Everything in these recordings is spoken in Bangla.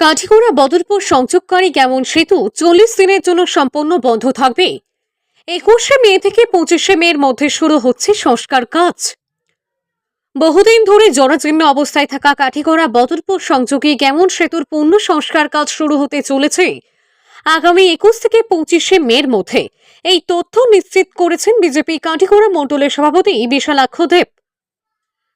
কাঠিগড়া বদরপুর সংযোগকারী কেমন সেতু চল্লিশ দিনের জন্য সম্পূর্ণ বন্ধ থাকবে? একুশে মে থেকে পঁচিশে মের মধ্যে শুরু হচ্ছে সংস্কার কাজ। বহুদিন ধরে জরাজীর্ণ অবস্থায় থাকা কাঠিগড়া বদরপুর সংযোগে কেমন সেতুর পূর্ণ সংস্কার কাজ শুরু হতে চলেছে? আগামী একুশ থেকে পঁচিশে মের মধ্যে এই তথ্য নিশ্চিত করেছেন বিজেপি কাঠিগড়া মণ্ডলের সভাপতি বিশালাক্ষ দেব।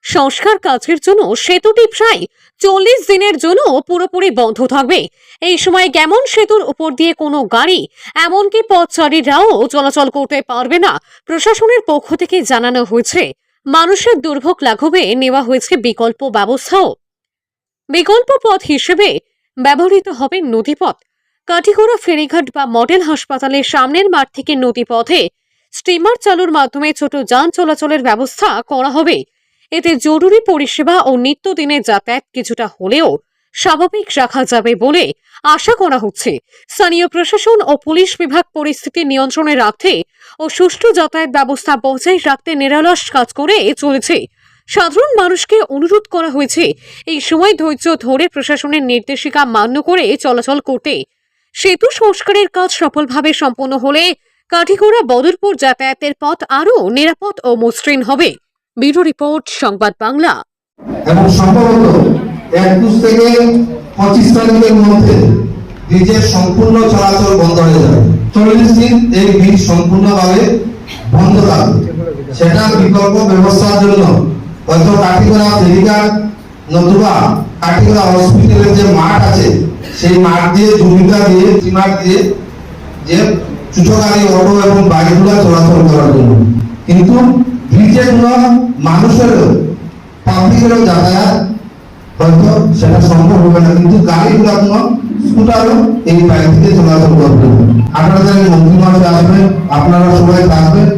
সংস্কার কাজের জন্য সেতুটি প্রায় চল্লিশ দিনের জন্য পুরোপুরি বন্ধ থাকবে। এই সময় কেমন সেতুর উপর দিয়ে কোনো গাড়ি, এমনকি পথচারীরাও চলাচল করতে পারবে না, প্রশাসনের পক্ষ থেকে জানানো হয়েছে। মানুষের দুর্ভোগ লাঘবে নেওয়া হয়েছে বিকল্প ব্যবস্থাও। বিকল্প পথ হিসেবে ব্যবহৃত হবে নদীপথ। কাঠিগড়া ফেরিঘাট বা মডেল হাসপাতালের সামনের মাঠ থেকে নদীপথে স্টিমার চালুর মাধ্যমে ছোট যান চলাচলের ব্যবস্থা করা হবে। এতে জরুরি পরিষেবা ও নিত্যদিনের যাতায়াত কিছুটা হলেও স্বাভাবিক রাখা যাবে বলে আশা করা হচ্ছে। স্থানীয় প্রশাসন ও পুলিশ বিভাগ পরিস্থিতি নিয়ন্ত্রণে রাখতে ও সুষ্ঠু যাতায়াত ব্যবস্থা বজায় রাখতে নিরলস কাজ করে চলেছে। সাধারণ মানুষকে অনুরোধ করা হয়েছে এই সময় ধৈর্য ধরে প্রশাসনের নির্দেশিকা মান্য করে চলাচল করতে। সেতু সংস্কারের কাজ সফলভাবে সম্পন্ন হলে কাঠিগোড়া বদরপুর যাতায়াতের পথ আরও নিরাপদ ও মসৃণ হবে। ব্যুরো রিপোর্ট, সংবাদ বাংলা। এবং সম্ভবত একুশ থেকে পঁচিশ তারিখের মধ্যে ব্রিজের সম্পূর্ণ চলাচল বন্ধ হয়ে যাবে। চল্লিশ দিন এই ব্রিজ সম্পূর্ণভাবে বন্ধ থাকবে। সেটা বিকল্প ব্যবস্থার জন্য হয়তো কাঠিগড়া ফেরিঘাট নতুবা কাঠিগড়া হসপিটালের যে মাঠ আছে, সেই মাঠ দিয়ে জমিটা দিয়ে সীমার দিয়ে যে গাড়ি অটো এবং বাইকগুলো চলাচল করার জন্য। কিন্তু ব্রিজের কোনো মানুষের পাবলিকেরও যাতায়াত হয়তো সেটা সম্ভব হবে না, কিন্তু গাড়িগুলো আপনার স্কুটারও এই বাইক থেকে চলাচল করবে। আপনারা যারা মন্ত্রী মাসে আসবেন, আপনারা সবাই থাকবেন।